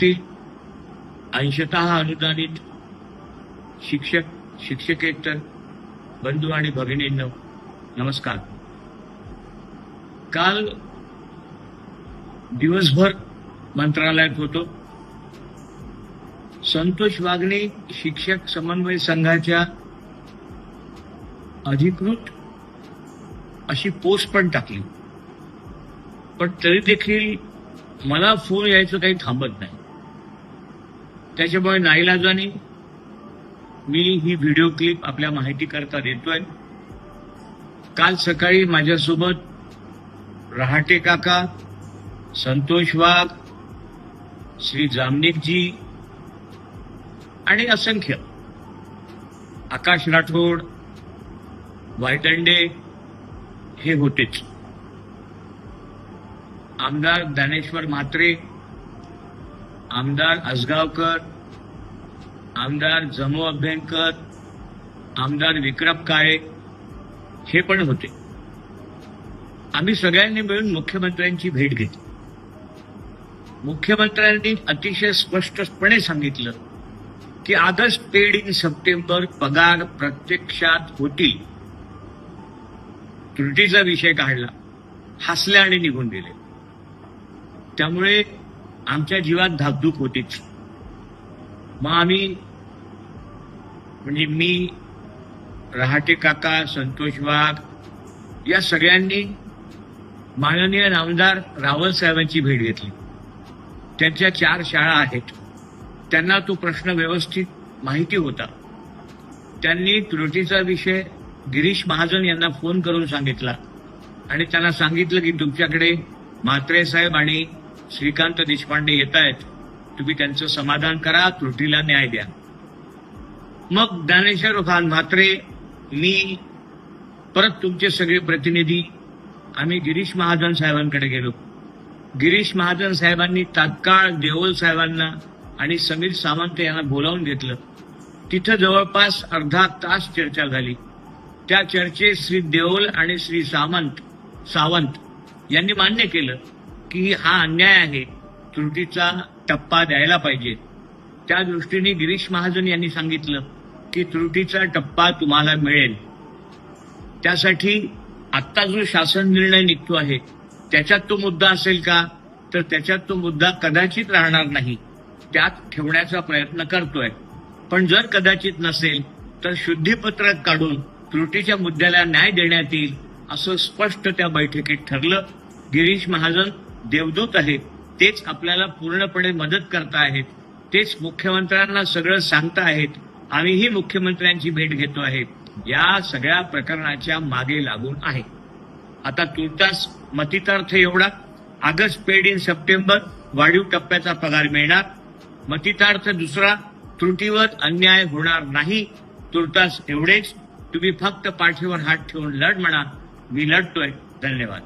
ती अंशतः अनुदानित शिक्षक शिक्षकेतर बंधू आणि भगिनींनो नमस्कार. काल दिवसभर मंत्रालयात होतो. संतोष वागणे शिक्षक समन्वय संघाच्या अधिकृत अशी पोस्ट पण टाकली. पण तरी देखील मला फोन यायचं काही थांबत नाही. त्याच्यामुळे नाईलाजाने मी ही व्हिडिओ क्लिप आपल्या माहिती करता देतोय. काल सकाळी माझ्यासोबत रहाटे काका संतोष वाघ श्री जामनिकजी आणि असंख्य आकाश राठोड वायटंडे हे होतेच. आमदार ज्ञानेश्वर म्हात्रे आमदार आसगावकर आमदार जमो अभ्यंकर आमदार विक्रम काळे हे पण होते. आम्ही सगळ्यांनी मिळून मुख्यमंत्र्यांची भेट घेतली. मुख्यमंत्र्यांनी अतिशय स्पष्टपणे सांगितलं की ऑगस्ट पेड इन सप्टेंबर पगार प्रत्यक्षात होतील. त्रुटीचा विषय काढला हसले आणि निघून गेले. त्यामुळे आमच्या जीवात धाकधूक होतीच. मग आम्ही म्हणजे मी रहाटे काका संतोष वाघ या सगळ्यांनी माननीय नामदार रावल साहेबांची भेट घेतली. त्यांच्या चार शाळा आहेत. त्यांना तो प्रश्न व्यवस्थित माहिती होता. त्यांनी त्रुटीचा विषय गिरीश महाजन यांना फोन करून सांगितला. आणि त्यांना सांगितलं की तुमच्याकडे म्हात्रे साहेब आणि श्रीकांत देशपांडे येत आहेत. तुम्ही त्यांचं समाधान करा त्रुटीला न्याय द्या. मग ज्ञानेश्वर खान म्हात्रे मी परत तुमचे सगळे प्रतिनिधी आम्ही गिरीश महाजन साहेबांकडे गेलो. गिरीश महाजन साहेबांनी तात्काळ देओल साहेबांना आणि समीर सावंत यांना बोलावून घेतलं. तिथं जवळपास अर्धा तास चर्चा झाली. त्या चर्चेत श्री देओल आणि श्री सामंत सावंत यांनी मान्य केलं. की हा अन्याय आहे. त्रुटीचा टप्पा द्यायला पाहिजे. त्या दृष्टीने गिरीश महाजन यांनी सांगितलं की त्रुटीचा टप्पा तुम्हाला मिळेल. त्यासाठी आत्ता जो शासन निर्णय निघतो आहे त्याच्यात तो मुद्दा असेल का? तर त्याच्यात तो मुद्दा कदाचित राहणार नाही. त्यात ठेवण्याचा प्रयत्न करतोय. पण जर कदाचित नसेल तर शुद्धीपत्रक काढून त्रुटीच्या मुद्द्याला न्याय देण्यात येईल असं स्पष्ट त्या बैठकीत ठरलं. गिरीश महाजन देवदूत आहेत तेच आपल्याला पूर्णपणे मदत करता आहेत. तेच मुख्यमंत्र्यांना सगळं सांगता आहेत. आम्हीही मुख्यमंत्र्यांची भेट घेतो आहे. या सगळ्या प्रकरणाच्या मागे लागून आहे. आता तुर्तास मतितार्थ एवढा. ऑगस्ट पेड इन सप्टेंबर वाढीव टप्प्याचा पगार मिळणार. मतितार्थ दुसरा. त्रुटीवर अन्याय होणार नाही. तुर्तास एवढेच. तुम्ही फक्त पाठीवर हात ठेवून लढ म्हणा. मी लढतोय. धन्यवाद.